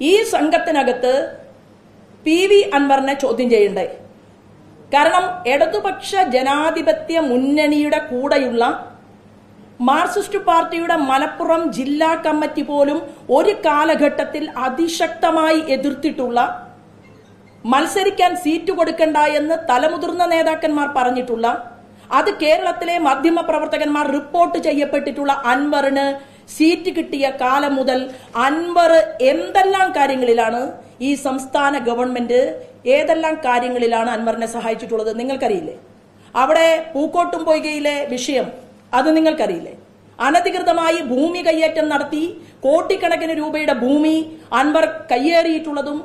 ഈ സംഘത്തിനകത്ത് P V അൻവറിനെ ചോദ്യം ചെയ്യണ്ടേ? കാരണം ഇടതുപക്ഷ ജനാധിപത്യ മുന്നണിയുടെ കൂടെയുള്ള മാർക്സിസ്റ്റ് പാർട്ടിയുടെ മലപ്പുറം ജില്ലാ കമ്മിറ്റി പോലും ഒരു കാലഘട്ടത്തിൽ അതിശക്തമായി എതിർത്തിട്ടുള്ള മത്സരിക്കാൻ സീറ്റ് കൊടുക്കണ്ട എന്ന് തലമുതിർന്ന നേതാക്കന്മാർ പറഞ്ഞിട്ടുള്ള അത് കേരളത്തിലെ മാധ്യമ പ്രവർത്തകന്മാർ റിപ്പോർട്ട് ചെയ്യപ്പെട്ടിട്ടുള്ള അൻവറിന് സീറ്റ് കിട്ടിയ കാലം മുതൽ അൻവർ എന്തെല്ലാം കാര്യങ്ങളിലാണ് ഈ സംസ്ഥാന ഗവൺമെന്റ് ഏതെല്ലാം കാര്യങ്ങളിലാണ് അൻവറിനെ സഹായിച്ചിട്ടുള്ളത് നിങ്ങൾക്കറിയില്ലേ? അവിടെ പൂക്കോട്ടും പൊയ്കയിലെ വിഷയം അത് നിങ്ങൾക്കറിയില്ലേ? അനധികൃതമായി ഭൂമി കയ്യേറ്റം നടത്തി കോടിക്കണക്കിന് രൂപയുടെ ഭൂമി അൻവർ കയ്യേറിയിട്ടുള്ളതും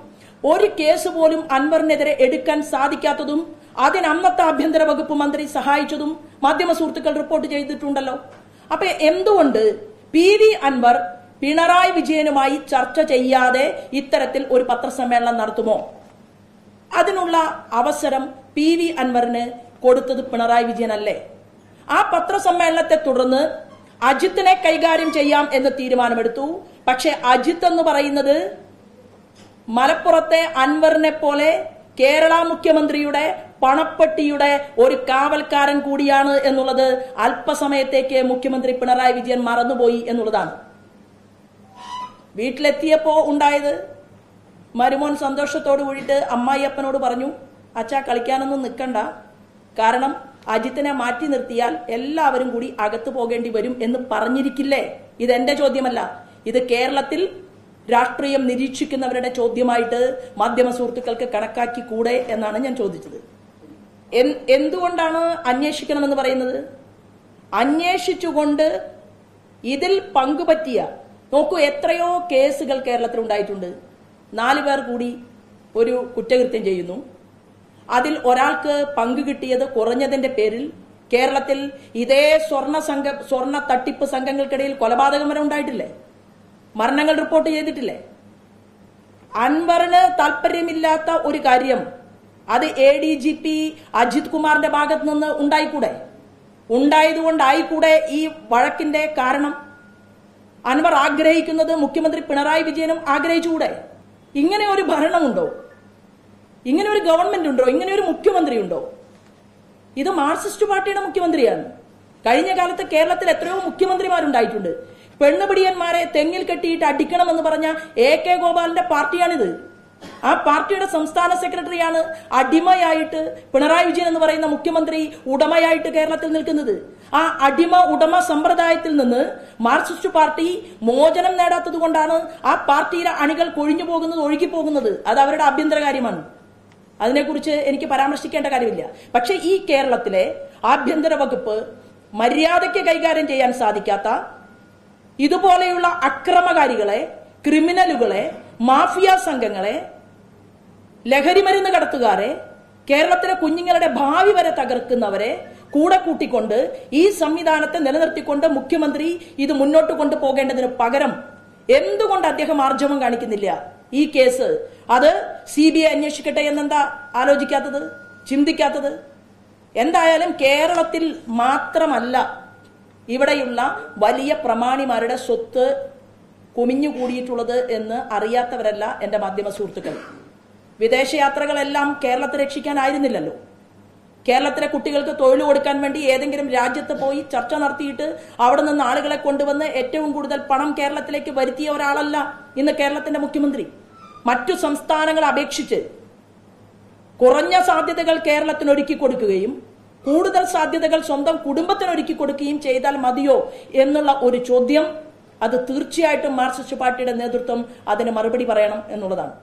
ഒരു കേസ് പോലും അൻവറിനെതിരെ എടുക്കാൻ സാധിക്കാത്തതും അതിന് അന്നത്തെ ആഭ്യന്തര വകുപ്പ് മന്ത്രി സഹായിച്ചതും മാധ്യമ സുഹൃത്തുക്കൾ റിപ്പോർട്ട് ചെയ്തിട്ടുണ്ടല്ലോ. അപ്പൊ എന്തുകൊണ്ട് പി വി അൻവർ പിണറായി വിജയനുമായി ചർച്ച ചെയ്യാതെ ഇത്തരത്തിൽ ഒരു പത്രസമ്മേളനം നടത്തുമോ? അതിനുള്ള അവസരം പി വി അൻവറിന് കൊടുത്തത് പിണറായി വിജയനല്ലേ? ആ പത്രസമ്മേളനത്തെ തുടർന്ന് അജിത്തിനെ കൈകാര്യം ചെയ്യാം എന്ന് തീരുമാനമെടുത്തു. പക്ഷെ അജിത്ത് എന്ന് പറയുന്നത് മലപ്പുറത്തെ അൻവറിനെ പോലെ കേരള മുഖ്യമന്ത്രിയുടെ പണപ്പെട്ടിയുടെ ഒരു കാവൽക്കാരൻ കൂടിയാണ് എന്നുള്ളത് അല്പസമയത്തേക്ക് മുഖ്യമന്ത്രി പിണറായി വിജയൻ മറന്നുപോയി എന്നുള്ളതാണ്. വീട്ടിലെത്തിയപ്പോ ഉണ്ടായത് മരുമോൻ സന്തോഷത്തോട് കൂടിയിട്ട് അമ്മായിയപ്പനോട് പറഞ്ഞു അച്ഛാ കളിക്കാനൊന്നും നിൽക്കണ്ട കാരണം അജിത്തിനെ മാറ്റി നിർത്തിയാൽ എല്ലാവരും കൂടി അകത്തു പോകേണ്ടി വരും എന്ന് പറഞ്ഞിരിക്കില്ലേ? ഇതെന്റെ ചോദ്യമല്ല. ഇത് കേരളത്തിൽ രാഷ്ട്രീയം നിരീക്ഷിക്കുന്നവരുടെ ചോദ്യമായിട്ട് മാധ്യമ സുഹൃത്തുക്കൾക്ക് കണക്കാക്കി കൂടെ എന്നാണ് ഞാൻ ചോദിച്ചത്. എന്തുകൊണ്ടാണ് അന്വേഷിക്കണമെന്ന് പറയുന്നത്? അന്വേഷിച്ചുകൊണ്ട് ഇതിൽ പങ്കുപറ്റിയ നോക്കൂ എത്രയോ കേസുകൾ കേരളത്തിൽ ഉണ്ടായിട്ടുണ്ട്. നാല് പേർ കൂടി ഒരു കുറ്റകൃത്യം ചെയ്യുന്നു. അതിൽ ഒരാൾക്ക് പങ്ക് കിട്ടിയത് കുറഞ്ഞതിന്റെ പേരിൽ കേരളത്തിൽ ഇതേ സ്വർണ സംഘ സ്വർണ തട്ടിപ്പ് സംഘങ്ങൾക്കിടയിൽ കൊലപാതകം വരെ ഉണ്ടായിട്ടില്ലേ? മരണങ്ങൾ റിപ്പോർട്ട് ചെയ്തിട്ടില്ലേ? അൻവറിന് താല്പര്യമില്ലാത്ത ഒരു കാര്യം അത് A D G P Ajith കുമാറിന്റെ ഭാഗത്ത് നിന്ന് ഉണ്ടായിക്കൂടെ? ഉണ്ടായതുകൊണ്ടായിക്കൂടെ ഈ വഴക്കിന്റെ കാരണം? അൻവർ ആഗ്രഹിക്കുന്നത് മുഖ്യമന്ത്രി പിണറായി വിജയനും ആഗ്രഹിച്ചുകൂടെ? ഇങ്ങനെ ഒരു ഭരണമുണ്ടോ? ഇങ്ങനെ ഒരു ഗവൺമെന്റ് ഉണ്ടോ ഇങ്ങനെ ഒരു മുഖ്യമന്ത്രി ഉണ്ടോ ഇത് മാർക്സിസ്റ്റ് പാർട്ടിയുടെ മുഖ്യമന്ത്രിയാണ്. കഴിഞ്ഞ കാലത്ത് കേരളത്തിൽ എത്രയോ മുഖ്യമന്ത്രിമാരുണ്ടായിട്ടുണ്ട്. പെണ്ണുപിടിയന്മാരെ തെങ്ങിൽ കെട്ടിയിട്ട് അടിക്കണമെന്ന് പറഞ്ഞ എ കെ ഗോപാലിന്റെ പാർട്ടിയാണിത്. ആ പാർട്ടിയുടെ സംസ്ഥാന സെക്രട്ടറിയാണ് അടിമയായിട്ട് പിണറായി വിജയൻ എന്ന് പറയുന്ന മുഖ്യമന്ത്രി ഉടമയായിട്ട് കേരളത്തിൽ നിൽക്കുന്നത്. ആ അടിമ ഉടമ സമ്പ്രദായത്തിൽ നിന്ന് മാർക്സിസ്റ്റ് പാർട്ടി മോചനം നേടാത്തത് കൊണ്ടാണ് ആ പാർട്ടിയിലെ അണികൾ കൊഴിഞ്ഞു പോകുന്നത് ഒഴുകി പോകുന്നത്. അത് അവരുടെ ആഭ്യന്തര കാര്യമാണ്. അതിനെക്കുറിച്ച് എനിക്ക് പരാമർശിക്കേണ്ട കാര്യമില്ല. പക്ഷേ ഈ കേരളത്തിലെ ആഭ്യന്തര വകുപ്പ് മര്യാദയ്ക്ക് കൈകാര്യം ചെയ്യാൻ സാധിക്കാത്ത ഇതുപോലെയുള്ള അക്രമകാരികളെ ക്രിമിനലുകളെ മാഫിയ സംഘങ്ങളെ ലഹരിമരുന്ന് കടത്തുകാരെ കേരളത്തിലെ കുഞ്ഞുങ്ങളുടെ ഭാവി വരെ തകർക്കുന്നവരെ കൂടെ കൂട്ടിക്കൊണ്ട് ഈ സംവിധാനത്തെ നിലനിർത്തിക്കൊണ്ട് മുഖ്യമന്ത്രി ഇത് മുന്നോട്ട് കൊണ്ടുപോകേണ്ടതിന് പകരം എന്തുകൊണ്ട് അദ്ദേഹം ആർജവം കാണിക്കുന്നില്ല? ഈ കേസ് അത് സി ബി ഐ അന്വേഷിക്കട്ടെ എന്നെന്താ ആലോചിക്കാത്തത്? ചിന്തിക്കാത്തത്? എന്തായാലും കേരളത്തിൽ മാത്രമല്ല ഇവിടെയുള്ള വലിയ പ്രമാണിമാരുടെ സ്വത്ത് കുമിഞ്ഞുകൂടിയിട്ടുള്ളത് എന്ന് അറിയാത്തവരല്ല എന്റെ മാധ്യമ സുഹൃത്തുക്കൾ. വിദേശയാത്രകളെല്ലാം കേരളത്തെ രക്ഷിക്കാനായിരുന്നില്ലല്ലോ. കേരളത്തിലെ കുട്ടികൾക്ക് തൊഴിൽ കൊടുക്കാൻ വേണ്ടി ഏതെങ്കിലും രാജ്യത്ത് പോയി ചർച്ച നടത്തിയിട്ട് അവിടെ നിന്ന് ആളുകളെ കൊണ്ടുവന്ന് ഏറ്റവും കൂടുതൽ പണം കേരളത്തിലേക്ക് വരുത്തിയ ഒരാളല്ല ഇന്ന് കേരളത്തിന്റെ മുഖ്യമന്ത്രി. മറ്റു സംസ്ഥാനങ്ങളെ അപേക്ഷിച്ച് കുറഞ്ഞ സാധ്യതകൾ കേരളത്തിന് ഒരുക്കി കൊടുക്കുകയും കൂടുതൽ സാധ്യതകൾ സ്വന്തം കുടുംബത്തിന് ഒരുക്കി കൊടുക്കുകയും ചെയ്താൽ മതിയോ എന്നുള്ള ഒരു ചോദ്യം അത് തീർച്ചയായിട്ടും മാർക്സിസ്റ്റ് പാർട്ടിയുടെ നേതൃത്വം അതിന് മറുപടി പറയണം എന്നുള്ളതാണ്.